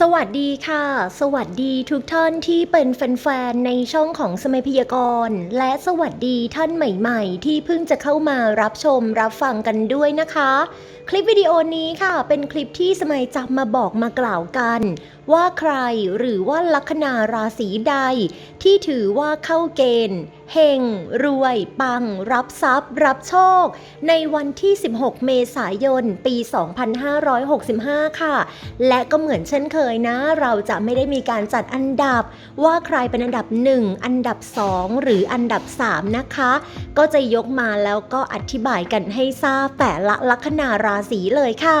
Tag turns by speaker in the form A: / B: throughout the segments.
A: สวัสดีค่ะ สวัสดีทุกท่านที่เป็นแฟนๆ ในช่องของสมัยพยากรณ์ และสวัสดีท่านใหม่ๆ ที่เพิ่งจะเข้ามารับชมรับฟังกันด้วยนะคะ คลิปวิดีโอนี้ค่ะ เป็นคลิปที่สมัยจับมาบอกมากล่าวกันว่าใครหรือว่าลัคนาราศีใด ที่ถือว่าเข้าเกณฑ์เฮงรวย ปัง รับทรัพย์ รับโชค ในวันที่ 16 เมษายน ปี 2565 ค่ะ และก็เหมือนเช่นเคยนะ เราจะไม่ได้มีการจัดอันดับ ว่าใครเป็นอันดับ 1 อันดับ 2 หรืออันดับ 3 นะคะ ก็จะยกมาแล้วก็อธิบายกันให้ทราบแต่ละลัคนาราศีเลยค่ะ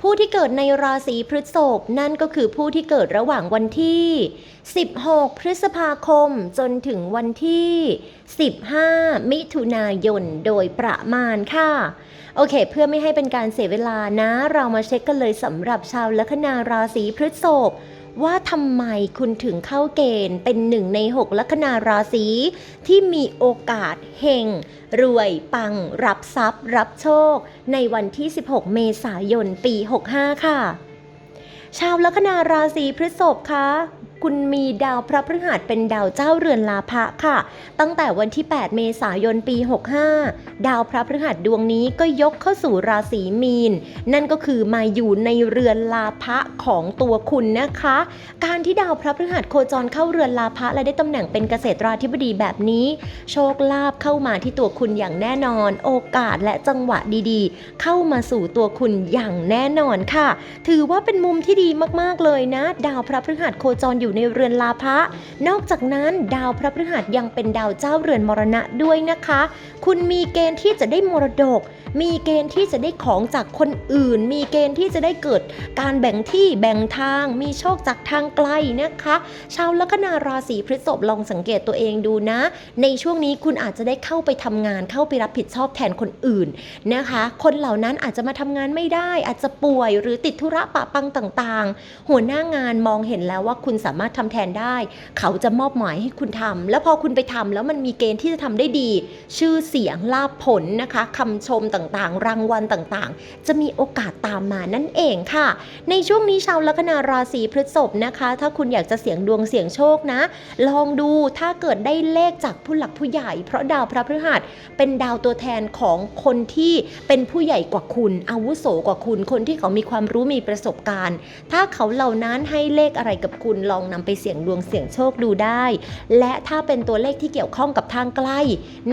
A: ผู้ที่เกิดในราศีพฤษภนั่นก็คือผู้ที่เกิดระหว่างวันที่ 16 พฤษภาคม จนถึงวันที่ 15 มิถุนายนโดยประมาณค่ะ โอเค เพื่อไม่ให้เป็นการเสียเวลานะ เรามาเช็คกันเลยสำหรับชาวลัคนาราศีพฤษภ ว่าทำไมคุณถึงเข้าเกณฑ์เป็นหนึ่งใน6ลัคนาราศีที่มีโอกาสเฮงรวยปัง รับทรัพย์ รับโชค ในวันที่ 16 เมษายนปี 65 ค่ะ ชาวลัคนาราศีพฤษภคะ คุณมีดาวพระพฤหัสเป็นดาวเจ้าเรือนลาภะค่ะ ตั้งแต่วันที่ 8 เมษายนปี 65 ดาวพระพฤหัสดวงนี้ก็ยกเข้าสู่ราศีมีน นั่นก็คือมาอยู่ในเรือนลาภะของตัวคุณนะคะ การที่ดาวพระพฤหัสโคจรเข้าเรือนลาภะและได้ตำแหน่งเป็นเกษตราธิบดีแบบนี้ โชคลาภเข้ามาที่ตัวคุณอย่างแน่นอน โอกาสและจังหวะดีๆ เข้ามาสู่ตัวคุณอย่างแน่นอนค่ะ ถือว่าเป็นมุมที่ดีมากๆเลยนะ ดาวพระพฤหัสโคจรอยูู่่ในเรือนลาภะนอกจากนั้นดาวพระพฤหัสยังเป็นดาวเจ้าเรือนมรณะด้วยนะคะ คุณมีเกณฑ์ที่จะได้มรดก มีเกณฑ์ที่จะได้ของจากคนอื่น มีเกณฑ์ที่จะได้เกิดการแบ่งที่แบ่งทาง มีโชคจากทางไกลนะคะ ชาวลัคนาราศีพฤษภลองสังเกตตัวเองดูนะ ในช่วงนี้คุณอาจจะได้เข้าไปทำงาน เข้าไปรับผิดชอบแทนคนอื่นนะคะ คนเหล่านั้นอาจจะมาทำงานไม่ได้ อาจจะป่วยหรือติดธุระปะปังต่างๆ หัวหน้างานมองเห็นแล้วว่าคุณสามารถมาทำแทนได้ เขาจะมอบหมายให้คุณทำแล้วพอคุณไปทำแล้วมันมีเกณฑ์ที่จะทำได้ดี ชื่อเสียงลาภผลนะคะคำชมต่างๆ รางวัลต่างๆ จะมีโอกาสตามมานั่นเองค่ะ ในช่วงนี้ชาวลัคนาราศีพฤษภนะคะ ถ้าคุณอยากจะเสี่ยงดวงเสี่ยงโชคนะ ลองดูถ้าเกิดได้เลขจากผู้หลักผู้ใหญ่ เพราะดาวพระพฤหัสเป็นดาวตัวแทนของคนที่เป็นผู้ใหญ่กว่าคุณอาวุโสกว่าคุณ คนที่เขามีความรู้มีประสบการณ์ ถ้าเขาเหล่านั้นให้เลขอะไรกับคุณลองนำไปเสี่ยงดวงเสี่ยงโชคดูได้ และถ้าเป็นตัวเลขที่เกี่ยวข้องกับทางไกล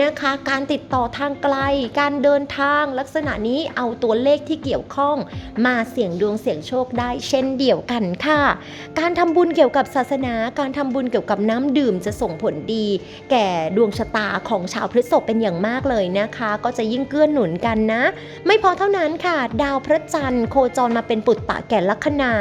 A: นะคะ การติดต่อทางไกล การเดินทางลักษณะนี้เอาตัวเลขที่เกี่ยวข้อง มาเสี่ยงดวงเสี่ยงโชคได้เช่นเดียวกันค่ะ การทำบุญเกี่ยวกับศาสนา การทำบุญเกี่ยวกับน้ำดื่มจะส่งผลดี แก่ดวงชะตาของชาวพฤษภเป็นอย่างมากเลยนะคะ ก็จะยิ่งเกื้อหนุนกันนะ ไม่พอเท่านั้นค่ะ ดาวพระจันทร์โคจรมาเป็นปุตตะแก่ลัคนา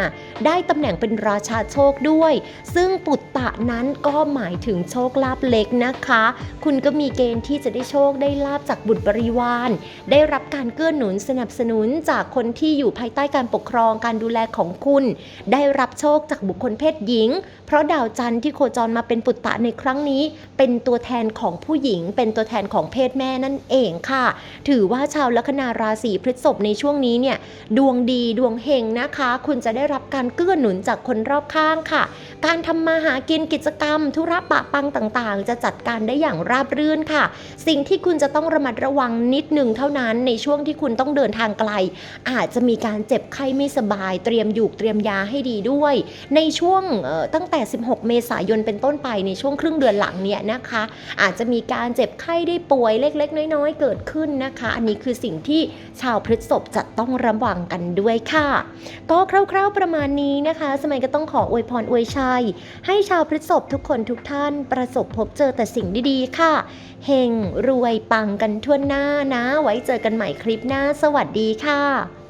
A: ได้ตำแหน่งเป็นราชาโชคด้วยซึ่งปุตตะนั้นก็หมายถึงโชคลาภเล็กนะคะ คุณก็มีเกณฑ์ที่จะได้โชคได้ลาบจากบุตรบริวาร ได้รับการเกื้อหนุนสนับสนุนจากคนที่อยู่ภายใต้การปกครองการดูแลของคุณ ได้รับโชคจากบุคคลเพศหญิง เพราะดาวจันทร์ที่โคจรมาเป็นปุตตะในครั้งนี้ เป็นตัวแทนของผู้หญิง เป็นตัวแทนของเพศแม่นั่นเองค่ะ ถือว่าชาวลัคนาราศีพฤษภในช่วงนี้เนี่ยดวงดีดวงเฮงนะคะ คุณจะได้รับการเกื้อหนุนจากคนรอบข้างค่ะการทำมาหากินกิจกรรม ธุระปะปังต่างๆ จะจัดการได้อย่างราบรื่นค่ะ สิ่งที่คุณจะต้องระมัดระวังนิดหนึ่งเท่านั้นในช่วงที่คุณต้องเดินทางไกล อาจจะมีการเจ็บไข้ไม่สบาย เตรียมหยูกเตรียมยาให้ดีด้วย ในช่วงตั้งแต่ 16 เมษายนเป็นต้นไปในช่วงครึ่งเดือนหลังเนี่ยนะคะ อาจจะมีการเจ็บไข้ได้ป่วยเล็ก ๆ น้อยๆ เกิดขึ้นนะคะ อันนี้คือสิ่งที่ชาวพฤษภจะต้องระวังกันด้วยค่ะ ก็คร่าวๆประมาณนี้นะคะ สมัยก็ต้องขออวยพรอวยชัให้ชาวพฤษภทุกคนทุกท่านประสบพบเจอแต่สิ่งดีๆค่ะ เฮงรวยปังกันทั่วหน้านะ ไว้เจอกันใหม่คลิปหน้า สวัสดีค่ะ